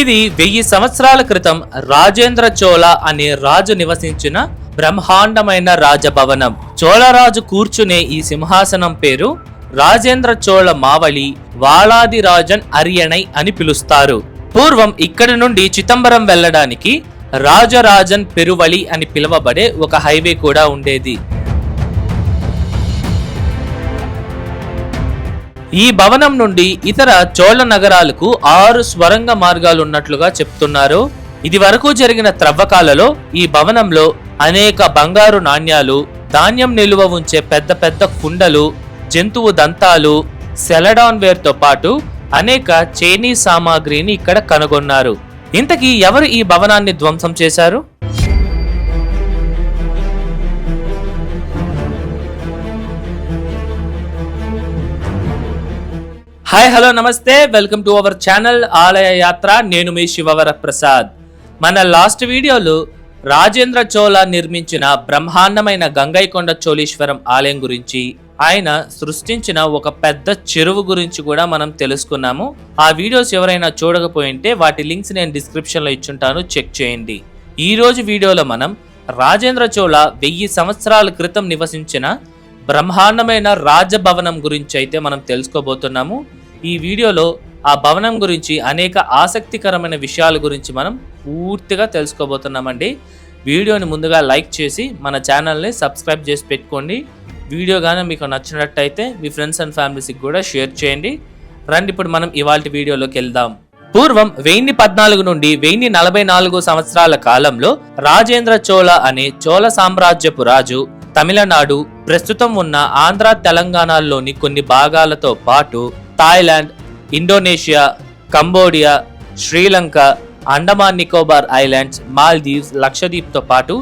ఇది వెయ్యి సంవత్సరాల క్రితం రాజేంద్ర చోళ అనే రాజు నివసించిన బ్రహ్మాండమైన రాజభవనం. చోళరాజు కూర్చునే ఈ సింహాసనం పేరు రాజేంద్ర చోళ మావళి వాళాది రాజన్ అరియణై అని పిలుస్తారు. పూర్వం ఇక్కడి నుండి చిదంబరం వెళ్ళడానికి రాజరాజన్ పెరువళి అని పిలువబడే ఒక హైవే కూడా ఉండేది. ఈ భవనం నుండి ఇతర చోళ నగరాలకు ఆరు స్వరంగ మార్గాలు ఉన్నట్లుగా చెప్తున్నారు. ఇది వరకు జరిగిన త్రవ్వకాలలో ఈ భవనంలో అనేక బంగారు నాణ్యాలు ధాన్యం నిలువ ఉంచే పెద్ద పెద్ద కుండలు జంతువు దంతాలు సెలడాన్ వేర్తో పాటు అనేక చైనీ సామాగ్రిని ఇక్కడ కనుగొన్నారు. ఇంతకీ ఎవరు ఈ భవనాన్ని ధ్వంసం చేశారు? హాయ్ హలో నమస్తే వెల్కమ్ టు అవర్ ఛానల్ ఆలయ యాత్ర నేను మీ శివవర ప్రసాద్ మన లాస్ట్ వీడియోలో రాజేంద్ర చోళ నిర్మించిన బ్రహ్మాండమైన గంగైకొండ చోళీశ్వరం ఆలయం గురించి ఆయన సృష్టించిన ఒక పెద్ద చెరువు గురించి కూడా మనం తెలుసుకున్నాము ఆ వీడియోస్ ఎవరైనా చూడకపోయింటే వాటి లింక్స్ నేను డిస్క్రిప్షన్లో ఇచ్చుంటాను చెక్ చేయండి ఈ రోజు వీడియోలో మనం రాజేంద్ర చోళ వెయ్యి సంవత్సరాల క్రితం నివసించిన బ్రహ్మాండమైన రాజభవనం గురించి అయితే మనం తెలుసుకోబోతున్నాము ఈ వీడియోలో ఆ భవనం గురించి అనేక ఆసక్తికరమైన విషయాల గురించి మనం పూర్తిగా తెలుసుకోబోతున్నామండి. వీడియోని ముందుగా లైక్ చేసి మన ఛానల్ని సబ్స్క్రైబ్ చేసి పెట్టుకోండి. వీడియో కానీ మీకు నచ్చినట్టయితే మీ ఫ్రెండ్స్ అండ్ ఫ్యామిలీస్కి కూడా షేర్ చేయండి. రండి ఇప్పుడు మనం ఇవాళ వీడియోలోకి వెళ్దాం. పూర్వం వెయ్యి పద్నాలుగు నుండి వెయ్యి నలభై నాలుగు సంవత్సరాల కాలంలో రాజేంద్ర చోళ అనే చోళ సామ్రాజ్యపు రాజు తమిళనాడు ప్రస్తుతం ఉన్న ఆంధ్ర తెలంగాణలోని కొన్ని భాగాలతో పాటు Thailand Indonesia Cambodia Sri Lanka Andaman Nicobar Islands Maldives లక్షద్వీప్తో పాటు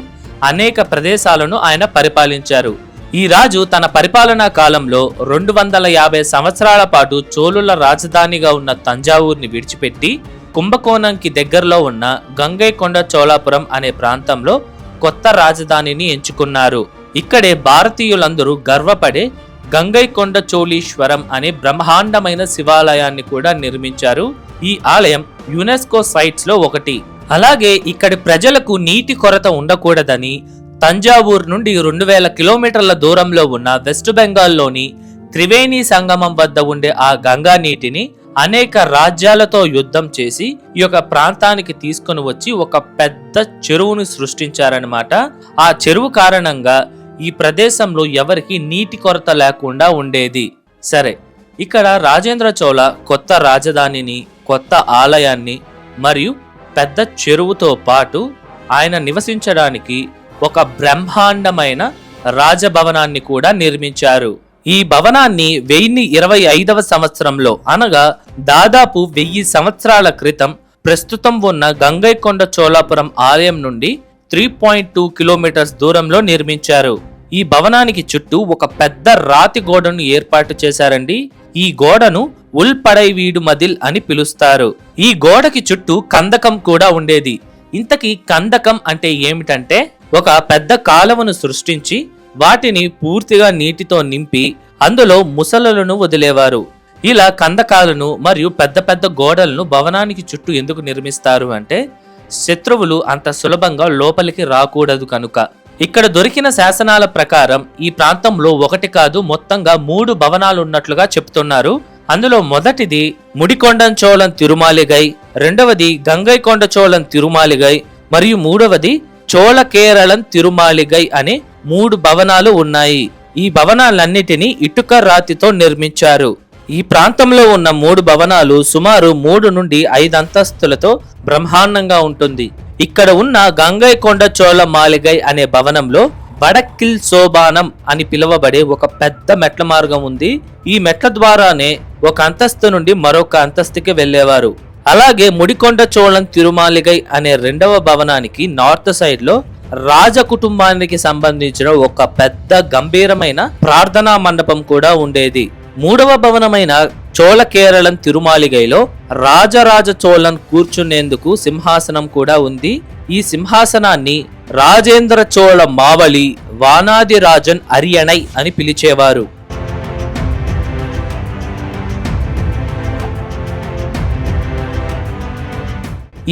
అనేక ప్రదేశాలను ఆయన పరిపాలించారు. ఈ రాజు తన పరిపాలనా కాలంలో రెండు వందల యాభై సంవత్సరాల పాటు చోళుల రాజధానిగా ఉన్న తంజావూర్ని విడిచిపెట్టి కుంభకోణంకి దగ్గరలో ఉన్న గంగైకొండ చోళాపురం అనే ప్రాంతంలో కొత్త రాజధానిని ఎంచుకున్నారు. ఇక్కడే భారతీయులందరూ గర్వపడే గంగైకొండ చోళీశ్వరం అనే బ్రహ్మాండమైన శివాలయాన్ని కూడా నిర్మించారు. ఈ ఆలయం యునెస్కో సైట్స్లో ఒకటి. అలాగే ఇక్కడి ప్రజలకు నీటి కొరత ఉండకూడదని తంజావూర్ నుండి రెండు వేల కిలోమీటర్ల దూరంలో ఉన్న వెస్ట్ బెంగాల్లోని త్రివేణి సంగమం వద్ద ఉండే ఆ గంగా నీటిని అనేక రాజ్యాలతో యుద్ధం చేసి ఈ యొక్క ప్రాంతానికి తీసుకుని వచ్చి ఒక పెద్ద చెరువును సృష్టించారనమాట ఆ చెరువు కారణంగా ఈ ప్రదేశంలో ఎవరికి నీటి కొరత లేకుండా ఉండేది. సరే ఇక్కడ రాజేంద్ర చోళ కొత్త రాజధానిని కొత్త ఆలయాన్ని మరియు పెద్ద చెరువుతో పాటు ఆయన నివసించడానికి ఒక బ్రహ్మాండమైన రాజభవనాన్ని కూడా నిర్మించారు. ఈ భవనాన్ని వెయ్యి ఇరవై ఐదవ సంవత్సరంలో అనగా దాదాపు వెయ్యి సంవత్సరాల క్రితం ప్రస్తుతం ఉన్న గంగైకొండ చోళాపురం ఆలయం నుండి త్రీ పాయింట్ టూ కిలోమీటర్స్ దూరంలో నిర్మించారు. ఈ భవనానికి చుట్టూ ఒక పెద్ద రాతి గోడను ఏర్పాటు చేశారండి. ఈ గోడను ఉల్పడైవీడు మదిల్ అని పిలుస్తారు. ఈ గోడకి చుట్టూ కందకం కూడా ఉండేది. ఇంతకీ కందకం అంటే ఏమిటంటే ఒక పెద్ద కాలువను సృష్టించి వాటిని పూర్తిగా నీటితో నింపి అందులో ముసలలను వదిలేవారు. ఇలా కందకాలను మరియు పెద్ద పెద్ద గోడలను భవనానికి చుట్టూ ఎందుకు నిర్మిస్తారు అంటే శత్రువులు అంత సులభంగా లోపలికి రాకూడదు కనుక. ఇక్కడ దొరికిన శాసనాల ప్రకారం ఈ ప్రాంతంలో ఒకటి కాదు మొత్తంగా మూడు భవనాలు ఉన్నట్లుగా చెప్తున్నారు అందులో మొదటిది ముడికొండంచోళం తిరుమాలిగై రెండవది గంగైకొండ చోళం తిరుమాలిగై మరియు మూడవది చోళ కేరళం తిరుమాలిగై అనే మూడు భవనాలు ఉన్నాయి. ఈ భవనాలన్నిటినీ ఇటుక రాతితో నిర్మించారు. ఈ ప్రాంతంలో ఉన్న మూడు భవనాలు సుమారు మూడు నుండి ఐదు అంతస్తులతో బ్రహ్మాండంగా ఉంటుంది. ఇక్కడ ఉన్న గంగైకొండ చోళ మాలిగై అనే భవనంలో బడక్కిల్ సోబానం అని పిలువబడే ఒక పెద్ద మెట్ల మార్గం ఉంది. ఈ మెట్ల ద్వారానే ఒక అంతస్తు నుండి మరొక అంతస్తుకి వెళ్ళేవారు. అలాగే ముడికొండ చోళం తిరుమాలిగై అనే రెండవ భవనానికి నార్త్ సైడ్లో రాజ కుటుంబానికి సంబంధించిన ఒక పెద్ద గంభీరమైన ప్రార్థనా మండపం కూడా ఉండేది. మూడవ భవనమైన చోళ కేరళం తిరుమాలిగైలో రాజరాజ చోళన్ కూర్చునేందుకు సింహాసనం కూడా ఉంది. ఈ సింహాసనాన్ని రాజేంద్ర చోళ మావళి వానాది రాజన్ అరియణై అని పిలిచేవారు.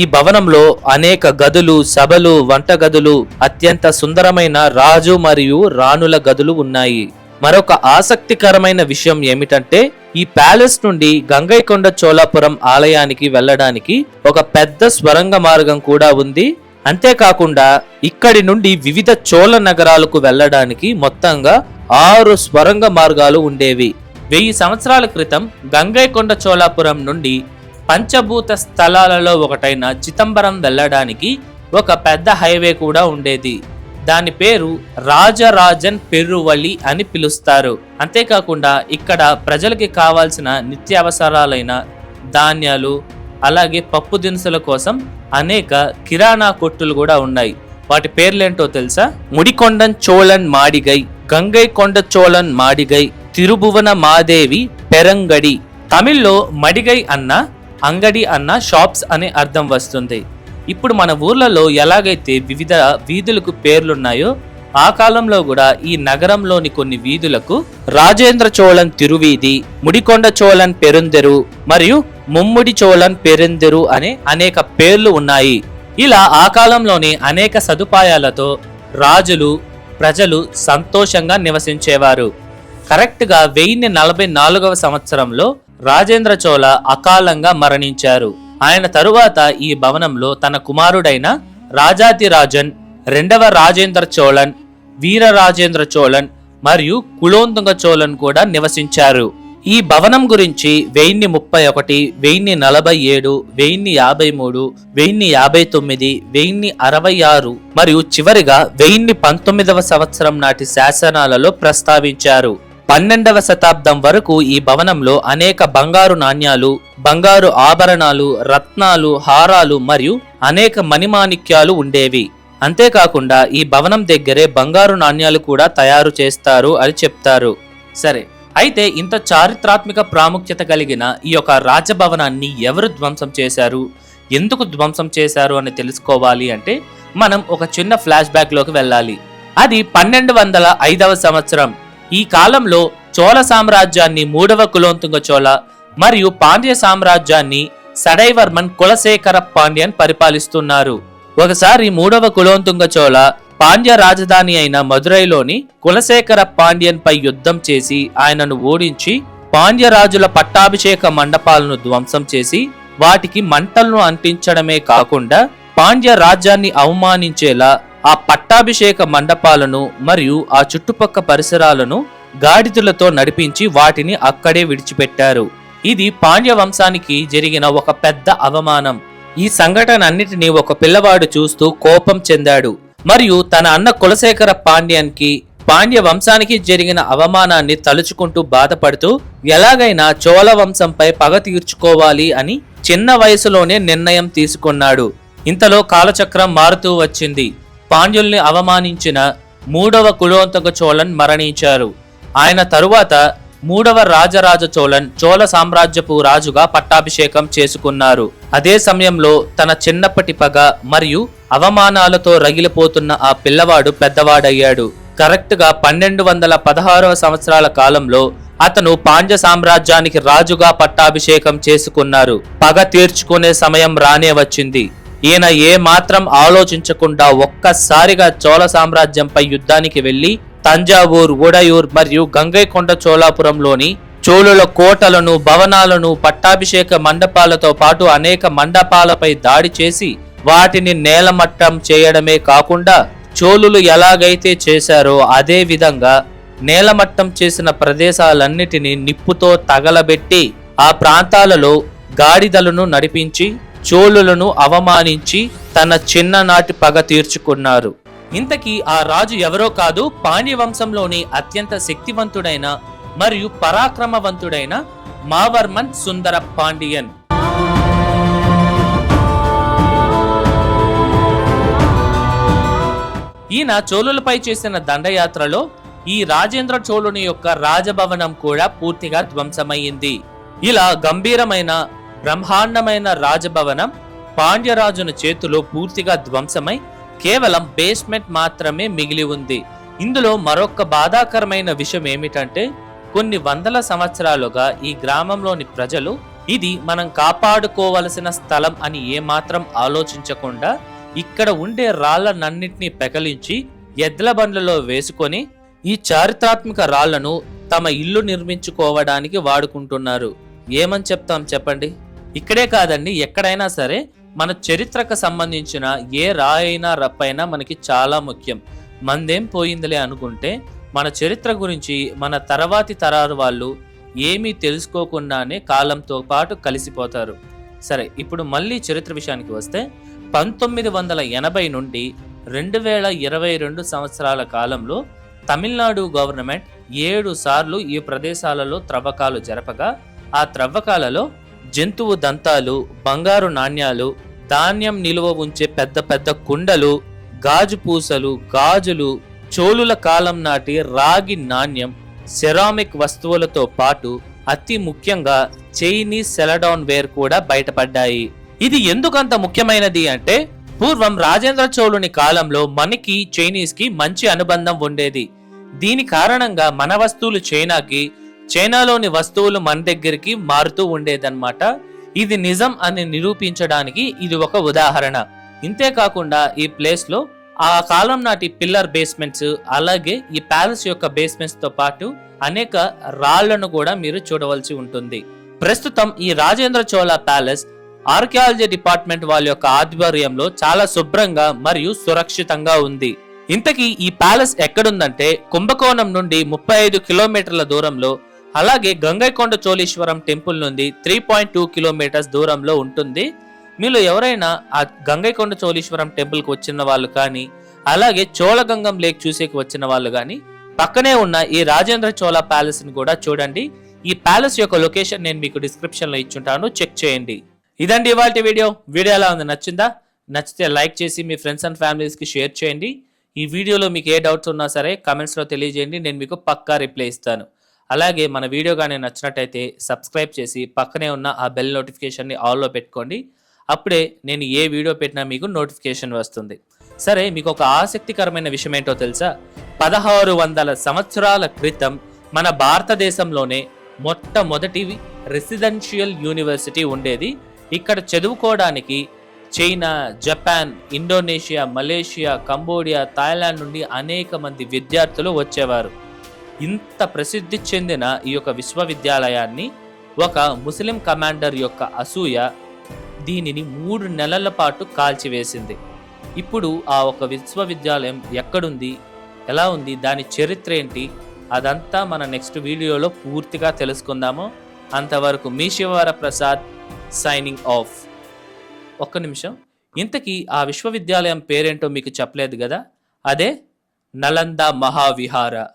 ఈ భవనంలో అనేక గదులు సభలు వంటగదులు అత్యంత సుందరమైన రాజు మరియు రాణుల గదులు ఉన్నాయి. మరొక ఆసక్తికరమైన విషయం ఏమిటంటే ఈ ప్యాలెస్ నుండి గంగైకొండ చోళాపురం ఆలయానికి వెళ్ళడానికి ఒక పెద్ద స్వరంగ మార్గం కూడా ఉంది. అంతేకాకుండా ఇక్కడి నుండి వివిధ చోళ నగరాలకు వెళ్ళడానికి మొత్తంగా ఆరు స్వరంగ మార్గాలు ఉండేవి. వెయ్యి సంవత్సరాల క్రితం గంగైకొండ చోళాపురం నుండి పంచభూత స్థలాలలో ఒకటైన చిదంబరం వెళ్ళడానికి ఒక పెద్ద హైవే కూడా ఉండేది. దాని పేరు రాజరాజన్ పెరువలి అని పిలుస్తారు. అంతేకాకుండా ఇక్కడ ప్రజలకి కావాల్సిన నిత్యావసరాలైన ధాన్యాలు అలాగే పప్పు దినుసుల కోసం అనేక కిరాణా కొట్టులు కూడా ఉన్నాయి. వాటి పేర్లేంటో తెలుసా? ముడికొండన్ చోళన్ మాడిగై గంగై కొండ చోళన్ మాడిగై తిరుభువన మాదేవి పెరంగడి. తమిళ్ళో మడిగై అన్న అంగడి అన్న షాప్స్ అనే అర్థం వస్తుంది. ఇప్పుడు మన ఊర్లలో ఎలాగైతే వివిధ వీధులకు పేర్లున్నాయో ఆ కాలంలో కూడా ఈ నగరంలోని కొన్ని వీధులకు రాజేంద్ర చోళన్ తిరువీధి ముడికొండ చోళన్ పెరుందెరు మరియు ముమ్ముడి చోళన్ పెరుందెరు అనే అనేక పేర్లు ఉన్నాయి. ఇలా ఆ కాలంలోని అనేక సదుపాయాలతో రాజులు ప్రజలు సంతోషంగా నివసించేవారు. కరెక్ట్గా వెయ్యి నలభై నాలుగవ సంవత్సరంలో రాజేంద్ర చోళ అకాలంగా మరణించారు. ఆయన తరువాత ఈ భవనంలో తన కుమారుడైన రాజాతిరాజన్ రెండవ రాజేంద్ర చోళన్ వీర రాజేంద్ర చోళన్ మరియు కులోంతుంగ చోళన్ కూడా నివసించారు. ఈ భవనం గురించి వెయ్యి ముప్పై ఒకటి వెయ్యి నలభై ఏడు వెయ్యి యాభై మూడు వెయ్యి యాభై తొమ్మిది వెయ్యి అరవై ఆరు మరియు చివరిగా వెయ్యి పంతొమ్మిదవ సంవత్సరం నాటి శాసనాలలో ప్రస్తావించారు. పన్నెండవ శతాబ్దం వరకు ఈ భవనంలో అనేక బంగారు నాణ్యాలు బంగారు ఆభరణాలు రత్నాలు హారాలు మరియు అనేక మణిమాణిక్యాలు ఉండేవి. అంతేకాకుండా ఈ భవనం దగ్గరే బంగారు నాణ్యాలు కూడా తయారు చేస్తారు అని చెప్తారు. సరే అయితే ఇంత చారిత్రాత్మక ప్రాముఖ్యత కలిగిన ఈ యొక్క రాజభవనాన్ని ఎవరు ధ్వంసం చేశారు? ఎందుకు ధ్వంసం చేశారు అని తెలుసుకోవాలి అంటే మనం ఒక చిన్న ఫ్లాష్ బ్యాక్లోకి వెళ్ళాలి. అది పన్నెండు వందల ఐదవ సంవత్సరం. ఈ కాలంలో చోళ సామ్రాజ్యాన్ని మూడవ కులోంతుంగ చోళ మరియు పాండ్య సామ్రాజ్యాన్ని సడైవర్మన్ కులశేఖర పాండ్యన్ పరిపాలిస్తున్నారు. ఒకసారి మూడవ కులోంతుంగ చోళ పాండ్య రాజధాని అయిన మదురైలోని కులశేఖర పాండ్యన్ పై యుద్ధం చేసి ఆయనను ఓడించి పాండ్య రాజుల పట్టాభిషేక మండపాలను ధ్వంసం చేసి వాటికి మంటలను అంటించడమే కాకుండా పాండ్య రాజ్యాన్ని అవమానించేలా ఆ పట్టాభిషేక మండపాలను మరియు ఆ చుట్టుపక్క పరిసరాలను గాడిదలతో నడిపించి వాటిని అక్కడే విడిచిపెట్టారు. ఇది పాండ్య వంశానికి జరిగిన ఒక పెద్ద అవమానం. ఈ సంఘటన అన్నిటినీ ఒక పిల్లవాడు చూస్తూ కోపం చెందాడు. మరియు తన అన్న కులశేఖర పాండ్యానికి పాండ్య వంశానికి జరిగిన అవమానాన్ని తలుచుకుంటూ బాధపడుతూ ఎలాగైనా చోళ వంశంపై పగ తీర్చుకోవాలి అని చిన్న వయసులోనే నిర్ణయం తీసుకున్నాడు. ఇంతలో కాలచక్రం మారుతూ వచ్చింది. పాండ్యుల్ని అవమానించిన మూడవ కులోంతక చోళన్ మరణించారు. ఆయన తరువాత మూడవ రాజరాజ చోళన్ చోళ సామ్రాజ్యపు రాజుగా పట్టాభిషేకం చేసుకున్నారు. అదే సమయంలో తన చిన్నప్పటి పగ మరియు అవమానాలతో రగిలిపోతున్న ఆ పిల్లవాడు పెద్దవాడయ్యాడు. కరెక్ట్గా పన్నెండు వందల పదహారవ సంవత్సరాల కాలంలో అతను పాండ్య సామ్రాజ్యానికి రాజుగా పట్టాభిషేకం చేసుకున్నారు. పగ తీర్చుకునే సమయం రానే వచ్చింది. ఈయన ఏమాత్రం ఆలోచించకుండా ఒక్కసారిగా చోళ సామ్రాజ్యంపై యుద్ధానికి వెళ్ళి తంజావూర్ ఉడయూర్ మరియు గంగైకొండ చోళాపురంలోని చోళుల కోటలను భవనాలను పట్టాభిషేక మండపాలతో పాటు అనేక మండపాలపై దాడి చేసి వాటిని నేలమట్టం చేయడమే కాకుండా చోళులు ఎలాగైతే చేశారో అదే విధంగా నేలమట్టం చేసిన ప్రదేశాలన్నిటినీ నిప్పుతో తగలబెట్టి ఆ ప్రాంతాలలో గాడిదలను నడిపించి చోళులను అవమానించి తన చిన్ననాటి పగ తీర్చుకున్నారు. ఇంతకీ ఆ రాజు ఎవరో కాదు పాండ్య వంశంలోని అత్యంత శక్తివంతుడైన మరియు పరాక్రమవంతుడైన మావర్మన్ సుందర పాండియన్. ఈయన చోళులపై చేసిన దండయాత్రలో ఈ రాజేంద్ర చోళుని యొక్క రాజభవనం కూడా పూర్తిగా ధ్వంసమయ్యింది. ఇలా గంభీరమైన బ్రహ్మాండమైన రాజభవనం పాండ్యరాజును చేతిలో పూర్తిగా ధ్వంసమై కేవలం బేస్మెంట్ మాత్రమే మిగిలి ఉంది. ఇందులో మరొక బాధాకరమైన విషయం ఏమిటంటే కొన్ని వందల సంవత్సరాలుగా ఈ గ్రామంలోని ప్రజలు ఇది మనం కాపాడుకోవలసిన స్థలం అని ఏమాత్రం ఆలోచించకుండా ఇక్కడ ఉండే రాళ్ళనన్నింటినీ పెకలించి ఎద్ల బండ్లలో వేసుకొని ఈ చారిత్రాత్మక రాళ్ళను తమ ఇల్లు నిర్మించుకోవడానికి వాడుకుంటున్నారు. ఏమని చెప్తాం చెప్పండి? ఇక్కడే కాదండి ఎక్కడైనా సరే మన చరిత్రకు సంబంధించిన ఏ రాయైనా రప్పైనా మనకి చాలా ముఖ్యం. మందేం పోయిందిలే అనుకుంటే మన చరిత్ర గురించి మన తర్వాతి తరాలు వాళ్ళు ఏమీ తెలుసుకోకుండానే కాలంతో పాటు కలిసిపోతారు. సరే ఇప్పుడు మళ్ళీ చరిత్ర విషయానికి వస్తే పంతొమ్మిది వందల ఎనభై నుండి రెండు వేల ఇరవై రెండు సంవత్సరాల కాలంలో తమిళనాడు గవర్నమెంట్ ఏడు సార్లు ఈ ప్రదేశాలలో త్రవ్వకాలు జరపగా ఆ త్రవ్వకాలలో జంతువు దంతాలు బంగారు నాణ్యాలు ధాన్యం నిలువ ఉంచే పెద్ద పెద్ద కుండలు గాజు పూసలు గాజులు చోళుల కాలం నాటి రాగి నాణ్యం సెరామిక్ వస్తువులతో పాటు అతి ముఖ్యంగా చైనీస్ సెలడౌన్ వేర్ కూడా బయటపడ్డాయి. ఇది ఎందుకంత ముఖ్యమైనది అంటే పూర్వం రాజేంద్ర చోళుని కాలంలో మనకి చైనీస్కి మంచి అనుబంధం ఉండేది. దీని కారణంగా మన వస్తువులు చైనాకి చైనాలోని వస్తువులు మన దగ్గరికి మారుతూ ఉండేదన్నమాట. ఇది నిజం అని నిరూపించడానికి ఇది ఒక ఉదాహరణ. ఇంతేకాకుండా ఈ ప్లేస్లో ఆ కాలం నాటి పిల్లర్ బేస్మెంట్స్ అలాగే ఈ ప్యాలెస్ యొక్క బేస్మెంట్స్తో పాటు అనేక రాళ్ళను కూడా మీరు చూడవలసి ఉంటుంది. ప్రస్తుతం ఈ Rajendra Chola palace archaeology department వాళ్ళ యొక్క ఆధ్వర్యంలో చాలా శుభ్రంగా మరియు సురక్షితంగా ఉంది. ఇంతకీ ఈ ప్యాలెస్ ఎక్కడుందంటే కుంభకోణం నుండి ముప్పై ఐదు కిలోమీటర్ల దూరంలో అలాగే గంగైకొండ చోళీశ్వరం టెంపుల్ నుండి త్రీ పాయింట్ టూ కిలోమీటర్స్ దూరంలో ఉంటుంది. మీలో ఎవరైనా ఆ గంగైకొండ చోళీశ్వరం టెంపుల్కి వచ్చిన వాళ్ళు కానీ అలాగే చోళగంగం లేక్ చూసేకి వచ్చిన వాళ్ళు కానీ పక్కనే ఉన్న ఈ రాజేంద్ర చోళ ప్యాలెస్ని కూడా చూడండి. ఈ ప్యాలెస్ యొక్క లొకేషన్ నేను మీకు డిస్క్రిప్షన్లో ఇచ్చుంటాను. చెక్ చేయండి. ఇదండి ఇవాళ వీడియో. వీడియో ఎలా ఉంది? నచ్చిందా? నచ్చితే లైక్ చేసి మీ ఫ్రెండ్స్ అండ్ ఫ్యామిలీస్కి షేర్ చేయండి. ఈ వీడియోలో మీకు ఏ డౌట్స్ ఉన్నా సరే కమెంట్స్లో తెలియజేయండి. నేను మీకు పక్కా రిప్లై ఇస్తాను. అలాగే మన వీడియో కానీ నచ్చినట్టయితే సబ్స్క్రైబ్ చేసి పక్కనే ఉన్న ఆ బెల్ నోటిఫికేషన్ని ఆల్లో పెట్టుకోండి. అప్పుడే నేను ఏ వీడియో పెట్టినా మీకు నోటిఫికేషన్ వస్తుంది. సరే మీకు ఒక ఆసక్తికరమైన విషయం ఏంటో తెలుసా? పదహారు వందల సంవత్సరాల క్రితం మన భారతదేశంలోనే మొట్టమొదటి రెసిడెన్షియల్ యూనివర్సిటీ ఉండేది. ఇక్కడ చదువుకోవడానికి China Japan Indonesia Malaysia Cambodia Thailand నుండి అనేక మంది విద్యార్థులు వచ్చేవారు. ఇంత ప్రసిద్ధి చెందిన ఈ యొక్క విశ్వవిద్యాలయాన్ని ఒక ముస్లిం కమాండర్ యొక్క అసూయ దీనిని మూడు నెలల పాటు కాల్చివేసింది. ఇప్పుడు ఆ ఒక విశ్వవిద్యాలయం ఎక్కడుంది? ఎలా ఉంది? దాని చరిత్ర ఏంటి? అదంతా మన నెక్స్ట్ వీడియోలో పూర్తిగా తెలుసుకుందాము. అంతవరకు మీ శివవర ప్రసాద్ సైనింగ్ ఆఫ్. ఒక్క నిమిషం. ఇంతకీ ఆ విశ్వవిద్యాలయం పేరేంటో మీకు చెప్పలేదు కదా? అదే నలంద మహావిహార.